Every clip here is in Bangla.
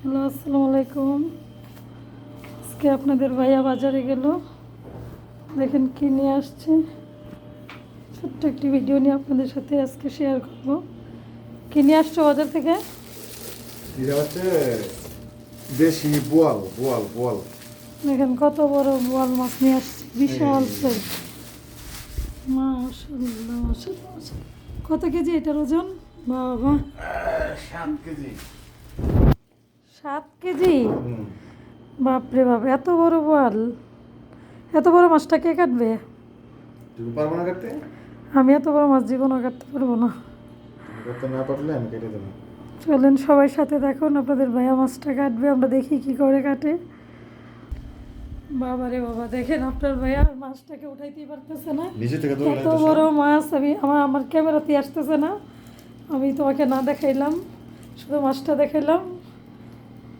হ্যালো আসসালামু আলাইকুম। আজকে আপনাদের ভাইয়া বাজারে গেল। দেখেন কি নিয়ে আসছে। ছোট্ট একটি ভিডিও নিয়ে আপনাদের সাথে আজকে শেয়ার করব। কি নিয়ে আসছো বাজার থেকে? দেশি বোয়াল বোয়াল বোয়াল। দেখেন কত বড় বোয়াল মাছ নিয়ে আসছে বিশাল সাইজ। মাশাল্লাহ মাশাল্লাহ। কত কেজি এটার ওজন? বাবা। সাত কেজি। সাত কেজি? বাপরে বাপ এত বড় বোয়াল এত বড় মাছটা কে কাটবে? তুমি পারব না কাটতে? আমি এত বড় মাছ জীবনও কাটতে পারব না। কাটতে না পারলে আমি কেটে দেবো। চলেন সবাই সাথে দেখুন আপনাদের ভাইয়া মাছটা কাটবে আমরা দেখি কি করে কাটে। বাবা রে বাবা দেখেন আপনার ভাইয়া মাছটাকে উঠাইতেই পারতেছে না। এত বড় মাছ আমি আমার আমার ক্যামেরাতে আসতেছে না। আমি তোমাকে না দেখাইলাম শুধু মাছটা দেখাইলাম।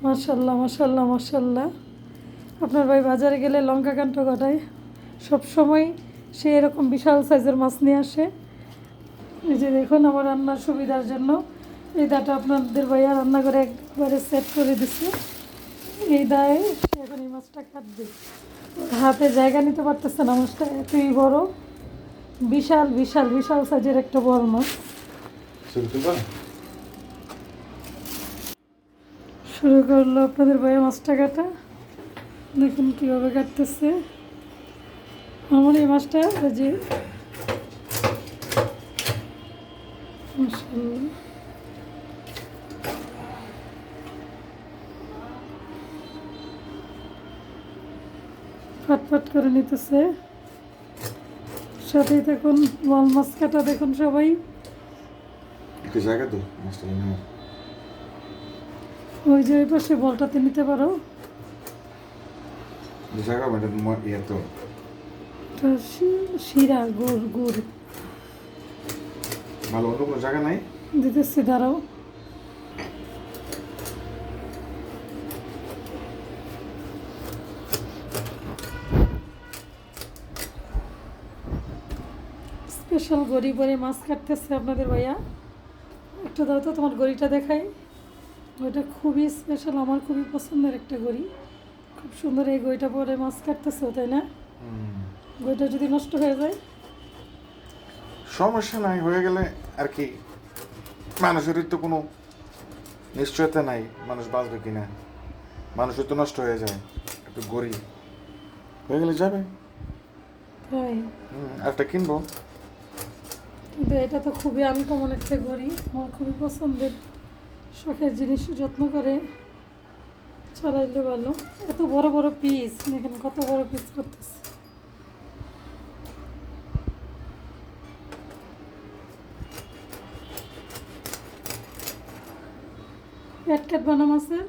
মার্শাল্লাহ মার্শাল্লাহ মার্শাল্লাহ আপনার ভাই বাজারে গেলে লঙ্কা কাণ্ড ঘটায়। সবসময় সে এরকম বিশাল সাইজের মাছ নিয়ে আসে। এই যে দেখুন আমার রান্নার সুবিধার জন্য। এই দাটা আপনাদের ভাইয়া রান্না করে একবারে সেট করে দিছে। এই দায়ে এখন এই মাছটা কাটবে। হাতে জায়গা নিতে পারতেছে না, মাছটা এতই বড়। বিশাল বিশাল বিশাল সাইজের একটা বড় মাছ। শুরু করল আপনাদের ভাইয়া মাছটা কাটা। দেখুন কীভাবে কাটতেছে। আমার এই মাছটা ওই যে ফাটফাট করে নিতেছে। সাথেই দেখুন বল মাছ কাটা, দেখুন সবাই। জায়গা তো ওই যে ওই পাশে বলটাতে নিতে পারো। ইয়ে শিরা গুড় গুড়। ভালো অন্য কোনো জায়গা নাই? দিতেছি দাঁড়াও। স্পেশাল গড়ি পরে মাছ কাটতেছে আপনাদের ভাইয়া। একটু দাও তো তোমার গড়িটা দেখাই। ওইটা খুবই স্পেশাল আমার খুবই পছন্দের একটা গড়ি। খুব সুন্দর এই গড়িটা পরে মাছ কাটতেছে তাই না? গড়িটা যদি নষ্ট হয়ে যায়? সমস্যা নাই হয়ে গেলে আর কি। মানুষের তো কোনো নিশ্চয়তা নাই মানুষ বাঁচবে কিনা। মানুষের তো নষ্ট হয়ে যায় একটু গরিব হয়ে গেলে যাবে। তাই? একটা কিনবো। কিন্তু এটা তো খুবই আমি আনকমন একটা ঘড়ি আমার খুবই পছন্দের। শখের জিনিস যত্ন করে চালাইলে ভালো। এত বড় বড় পিস দেখেন কত বড় পিস করতেছে। পেট কাটবা না মাছের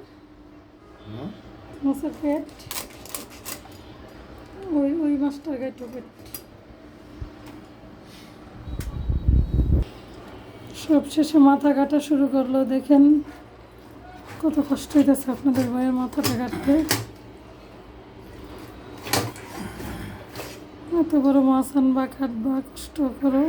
মাছের পেট? ওই ওই মাছটার গাইটো পেট সব শেষে মাথা কাটা শুরু করল। দেখেন কত কষ্ট হইতেছে আপনাদের ভাইয়ের মাথাটা কাটতে। এত বড় মাছ আনবা, কাটবা, কষ্ট করো।